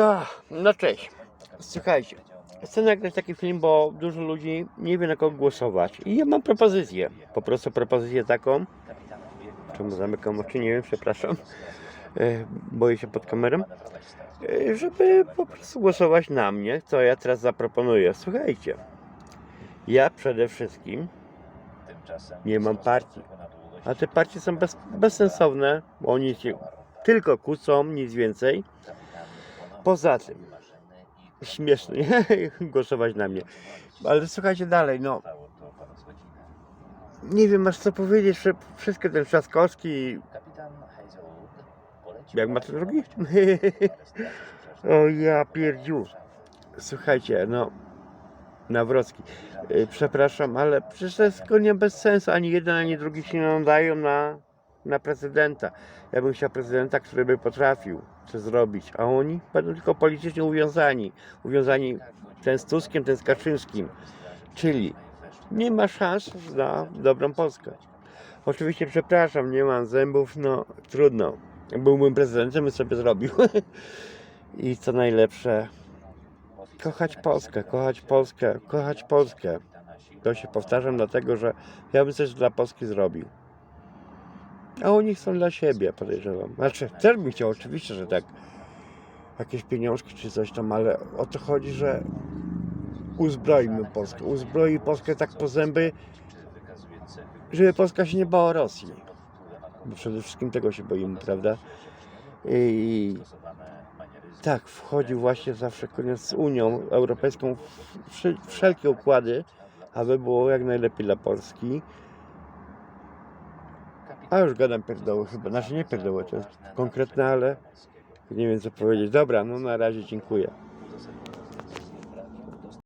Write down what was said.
Ach, no cześć. Słuchajcie, chcę nagrać taki film, bo dużo ludzi nie wie na kogo głosować. I ja mam propozycję. Po prostu propozycję taką. Czemu zamykam oczy? Nie wiem, przepraszam. E, Boję się pod kamerą. E, Żeby po prostu głosować na mnie, co ja teraz zaproponuję. Słuchajcie, ja przede wszystkim nie mam partii. A te partie są bez, bezsensowne, bo oni się tylko kłócą, nic więcej. Poza tym, śmieszne, nie? głosować na mnie. Ale słuchajcie dalej, no. Nie wiem, masz co powiedzieć, że wszystko ten Trzaskowski, jak ma to drugi? o ja pierdziu. Słuchajcie, no. Nawrocki. Y, Przepraszam, ale przecież to jest zupełnie bez sensu. Ani jeden, ani drugi się nie nadają na, na prezydenta. Ja bym chciał prezydenta, który by potrafił coś zrobić, a oni będą tylko politycznie uwiązani. Uwiązani ten z Tuskiem, ten z Kaczyńskim. Czyli nie ma szans na dobrą Polskę. Oczywiście przepraszam, nie mam zębów, no trudno. Byłbym prezydentem, bym sobie zrobił. I co najlepsze, kochać Polskę, kochać Polskę, kochać Polskę. To się powtarzam dlatego, że ja bym coś dla Polski zrobił. A oni chcą dla siebie, podejrzewam. Znaczy, też bym chciał, oczywiście, że tak. Jakieś pieniążki czy coś tam, ale o to chodzi, że uzbroimy Polskę. Uzbroi Polskę tak po zęby, żeby Polska się nie bała Rosji. Bo przede wszystkim tego się boimy, prawda? I tak, wchodził właśnie zawsze koniec z Unią Europejską w wsze- wszelkie układy, aby było jak najlepiej dla Polski. A już gadam pierdoły chyba, znaczy nie pierdoły, to jest konkretne, ale nie wiem co powiedzieć. Dobra, no na razie dziękuję.